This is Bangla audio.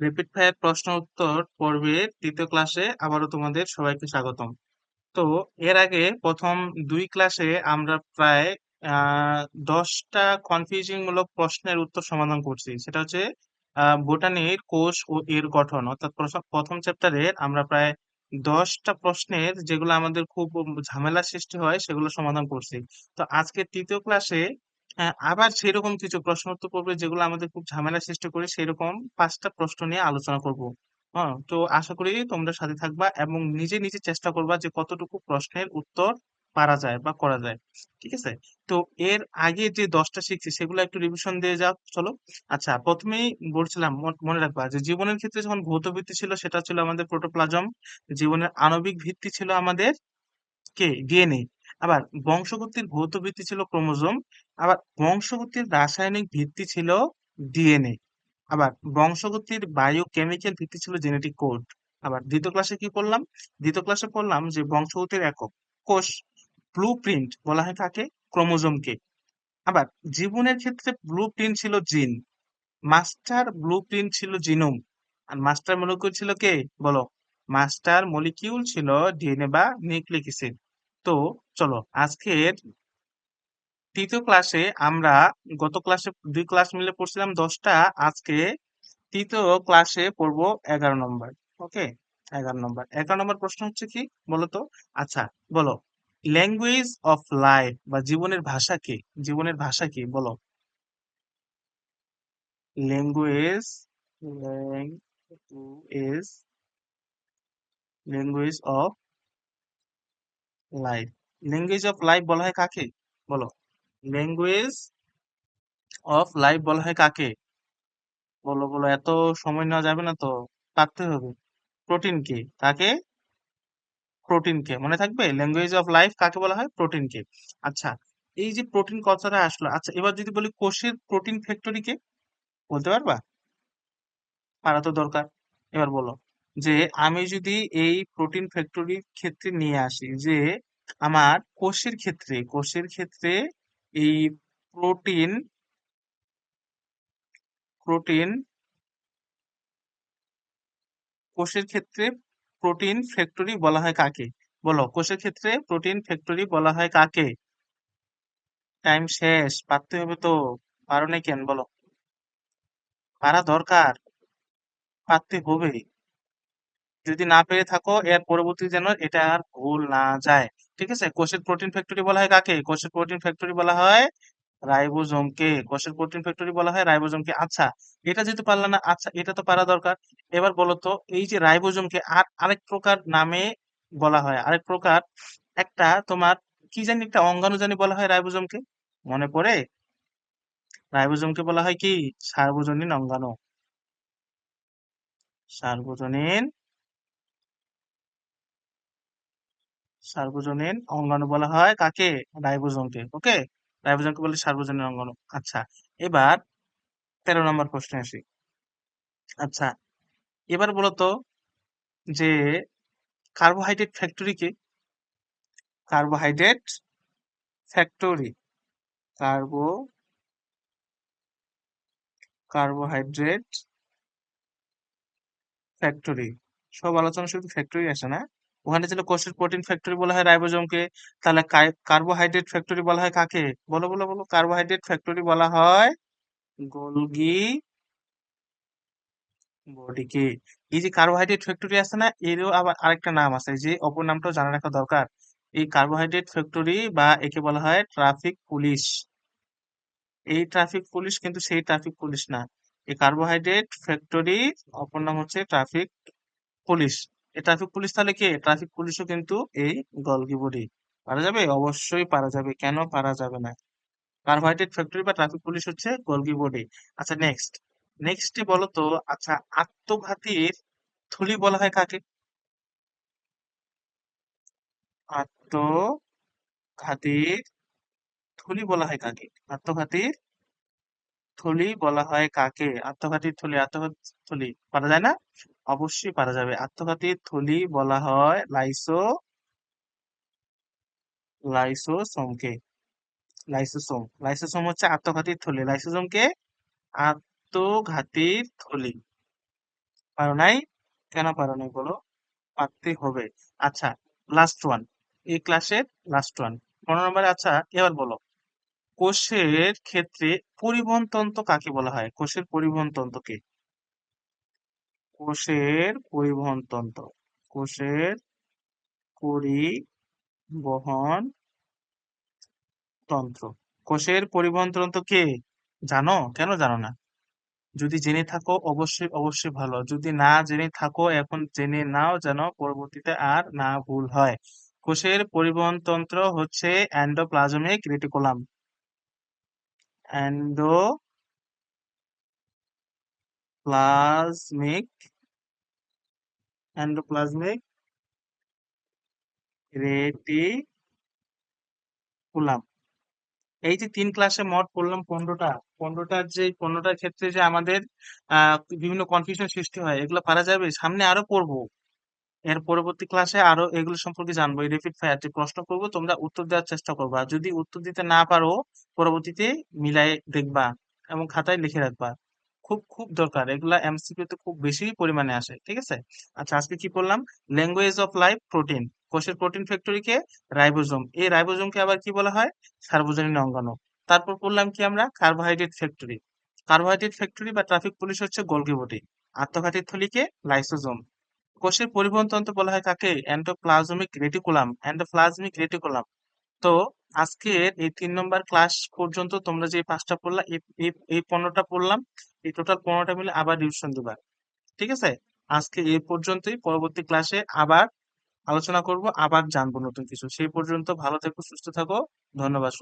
রেপিড ফায়ার প্রশ্ন উত্তর পর্বের তৃতীয় ক্লাসে আবারও তোমাদের সবাইকে স্বাগতম। তো এর আগে প্রথম দুই ক্লাসে আমরা প্রায় দশটা কনফিউজিং মূলক প্রশ্নের উত্তর সমাধান করছি। সেটা হচ্ছে বোটানির কোষ ও এর গঠন। অর্থাৎ প্রথম চ্যাপ্টারের আমরা প্রায় দশটা প্রশ্নের যেগুলো আমাদের খুব ঝামেলা সৃষ্টি হয় সেগুলো সমাধান করছি। তো আজকে তৃতীয় ক্লাসে আহ, আবার সেরকম কিছু প্রশ্ন উত্তর পর্বে যেগুলো আমাদের খুব ঝামেলা সৃষ্টি করে সেরকম পাঁচটা প্রশ্ন নিয়ে আলোচনা করব। হ্যাঁ তো আশা করি তোমরা সাথে থাকবা এবং নিজে নিজে চেষ্টা করবা যে কতটুকু প্রশ্নের উত্তর পারা যায় বা করা যায়। ঠিক আছে? তো এর আগে যে দশটা শিখছি সেগুলো একটু রিভিশন দিয়ে যাও চলো। আচ্ছা প্রথমেই বলছিলাম মন- মনে রাখবা যে জীবনের ক্ষেত্রে যখন ভৌত ভিত্তি ছিল সেটা ছিল আমাদের প্রোটোপ্লাজম জীবনের আণবিক ভিত্তি ছিল আমাদের কে? ডিএনএ আবার বংশগতির ভৌত ভিত্তি ছিল ক্রোমোজোম আবার বংশগতির রাসায়নিক ভিত্তি ছিল ডিএনএ। আবার বংশগতির বায়োকেমিক্যাল ভিত্তি ছিল জেনেটিক কোড আবার দ্বিতীয় ক্লাসে কি পড়লাম দ্বিতীয় ক্লাসে পড়লাম যে বংশগতির একক কোষ ব্লু প্রিন্ট বলা হয় কাকে ক্রোমোজোমকে। আবার জীবনের ক্ষেত্রে ব্লু প্রিন্ট ছিল জিন মাস্টার ব্লু প্রিন্ট ছিল জিনোম আর মাস্টার মলিকিউল ছিল কে? বলো মাস্টার মলিকিউল ছিল ডিএনএ বা নিউক্লিক তো চলো, আজকের তৃতীয় ক্লাসে আমরা গত ক্লাসে দুই ক্লাস মিলে পড়ছিলাম দশটা, আজকে তৃতীয় ক্লাসে পড়ব এগারো নম্বর ওকে এগারো নম্বর। এগারো নম্বর প্রশ্ন হচ্ছে কি বলো তো? আচ্ছা বলো। ল্যাঙ্গুয়েজ অফ লাইফ বা জীবনের ভাষা কি? জীবনের ভাষা কি? বলো। Language language language of life language of life বলা হয় কাকে? বলো। ল্যাঙ্গুয়েজ অফ লাইফ বলা হয় কাকে? বলো বলো, এত সময় নেওয়া যাবে না তো পারতে হবে। প্রোটিন কে? কাকে? প্রোটিন কে। মনে থাকবে? ল্যাঙ্গুয়েজ অফ লাইফ কাকে বলা হয়? প্রোটিন কে। আচ্ছা এই যে প্রোটিন কথাটা আসলো আচ্ছা এবার যদি বলি কোষের প্রোটিন ফ্যাক্টরি কে, বলতে পারবা? পারা তো দরকার। এবার বলো যে, আমি যদি এই প্রোটিন ফ্যাক্টরির ক্ষেত্রে নিয়ে আসি, যে, আমার কোষের ক্ষেত্রে কোষের ক্ষেত্রে এই প্রোটিন প্রোটিন কোষের ক্ষেত্রে প্রোটিন ফ্যাক্টরি বলা হয় কাকে? বলো, কোষের ক্ষেত্রে প্রোটিন ফ্যাক্টরি বলা হয় কাকে? টাইম শেষ, পারতে হবে তো, পারো নাই কেন? বলো। পারা দরকার, পারতে হবে। যদি না পেরে থাকো, এর পরবর্তী যেন এটা আর ভুল না যায়। ঠিক আছে? কোষের প্রোটিন ফ্যাক্টরি বলা হয় কাকে? কোষের প্রোটিন ফ্যাক্টরি বলা হয় রাইবোজোমকে। কোষের প্রোটিন ফ্যাক্টরি বলা হয় রাইবোজোমকে। আচ্ছা এটা যেহেতু পারলা না আচ্ছা এটা তো পারা দরকার। এবার বলো তো, এই যে রাইবোজোমকে আর আরেক প্রকার নামে বলা হয়, আরেক প্রকার একটা তোমার কি জানি একটা অঙ্গাণু জানি বলা হয় রাইবোজোমকে? মনে পড়ে? রাইবোজোমকে বলা হয় কি? সার্বজনীন অঙ্গাণু। সার্বজনীন সার্বজনীন অঙ্গাণু বলা হয় কাকে? রাইবোজোমকে, ওকে? রাইবোজোমকে বলে সার্বজনীন অঙ্গাণু আচ্ছা এবার তেরো নম্বর প্রশ্নে আসি। আচ্ছা এবার বলো তো যে কার্বোহাইড্রেট ফ্যাক্টরি কি? Carbohydrate factory carbo carbohydrate factory সব আলোচনা শুধু ফ্যাক্টরি আসে না? ওখানে ছিল কোষের প্রোটিন ফ্যাক্টরি বলা হয় রাইবোজোমকে, তাহলে কার্বোহাইড্রেট ফ্যাক্টরি বলা হয় কাকে? বলো বলো বলো কার্বোহাইড্রেট ফ্যাক্টরি বলা হয় গোলগি বডিকে। এই যে কার্বোহাইড্রেট ফ্যাক্টরি আছে না, এরও আবার আরেকটা নাম আছে, যে অপর নামটাও জানা রাখা দরকার। এই কার্বোহাইড্রেট ফ্যাক্টরি বা একে বলা হয় ট্রাফিক পুলিশ এই ট্রাফিক পুলিশ কিন্তু সেই ট্রাফিক পুলিশ না। এই কার্বোহাইড্রেট ফ্যাক্টরি অপর নাম হচ্ছে ট্রাফিক পুলিশ এই ট্রাফিক পুলিশ তাহলে কে? ট্রাফিক পুলিশও কিন্তু এই গলগি বডি পারা যাবে? অবশ্যই পারা যাবে। কেন পারা যাবে না? কার্বোহাইড্রেট ফ্যাক্টরি বা ট্রাফিক পুলিশ হচ্ছে গলগি বডি আচ্ছা নেক্সট নেক্সটে বলো তো আচ্ছা আত্মঘাতীর থলি বলা হয় কাকে? আত্মঘাতীর থলি বলা হয় কাকে? আত্মঘাতীর থলি বলা হয় কাকে? আত্মঘাতীর থলি, আত্মঘাতী থলি পারা যায় না? অবশ্যই পারা যাবে। আত্মঘাতীর থলি বলা হয় লাইসো, লাইসোসোমকে। লাইসোসোম লাইসোসোম হচ্ছে আত্মঘাতীর থলি। লাইসোসোমকে আত্মঘাতীর থলি। পারো নাই? কেন পারো নাই বলো? পারতে হবে। আচ্ছা লাস্ট ওয়ান এই ক্লাসের লাস্ট ওয়ান পনেরো নম্বরে আচ্ছা এবার বলো। কোষের ক্ষেত্রে পরিবহন তন্ত্র কাকে বলা হয়? কোষের পরিবহন তন্ত্রকে কোষের পরিবহন তন্ত্র কোষের পরিবহন তন্ত্র কোষের পরিবহন তন্ত্র কে? জানো? কেন জানো না? যদি জেনে থাকো, অবশ্যই অবশ্যই ভালো। যদি না জেনে থাকো, এখন জেনে নাও যেন পরবর্তীতে আর না ভুল হয়। কোষের পরিবহন তন্ত্র হচ্ছে endoplasmic reticulum endoplasmic endoplasmic reticulum এই যে তিন ক্লাসে মোট পড়লাম পনেরোটা, পনেরোটার যে, পনেরোটার ক্ষেত্রে যে আমাদের বিভিন্ন কনফিউশন সৃষ্টি হয়, এগুলো পারা যাবে? সামনে আরও পড়ব এর পরবর্তী ক্লাসে আরও এগুলো সম্পর্কে জানব। রেপিড ফায়ার যে প্রশ্ন করব, তোমরা উত্তর দেওয়ার চেষ্টা করবা। যদি উত্তর দিতে না পারো, পরবর্তীতে মিলাই দেখবা এবং খাতায় লিখে রাখবা। খুব খুব দরকার। এগুলা এমসিকিউ তে খুব বেশি পরিমাণে আসে, ঠিক আছে? আচ্ছা আজকে কি পড়লাম ল্যাঙ্গুয়েজ অফ লাইফ প্রোটিন কোষের প্রোটিন ফ্যাক্টরিকে রাইবোজোম এই রাইবোজোমকে আবার কি বলা হয়? সার্বজনীন অঙ্গাণু। তারপর পড়লাম কি আমরা? কার্বোহাইড্রেট ফ্যাক্টরি কার্বোহাইড্রেট ফ্যাক্টরি বা ট্রাফিক পুলিশ হচ্ছে গোলকি বডি আত্মঘাতী থলিকে লাইসোজোম কোষের পরিবহন তন্ত্র বলা হয় কাকে? এন্ডোপ্লাজমিক রেটিকুলাম এন্ডোপ্লাজমিক রেটিকুলাম তো আজকের এই তিন নম্বর ক্লাস পর্যন্ত তোমরা যে পাঁচটা পড়লা, এই- এই- এই পনেরোটা পড়লাম, এই টোটাল পনেরোটা মিলে আবার রিভিশন দিবা। ঠিক আছে? আজকে এই পর্যন্তই, পরবর্তী ক্লাসে আবার আলোচনা করব, আবার জানব নতুন কিছু। সেই পর্যন্ত ভালো থেকো, সুস্থ থাকো, ধন্যবাদ।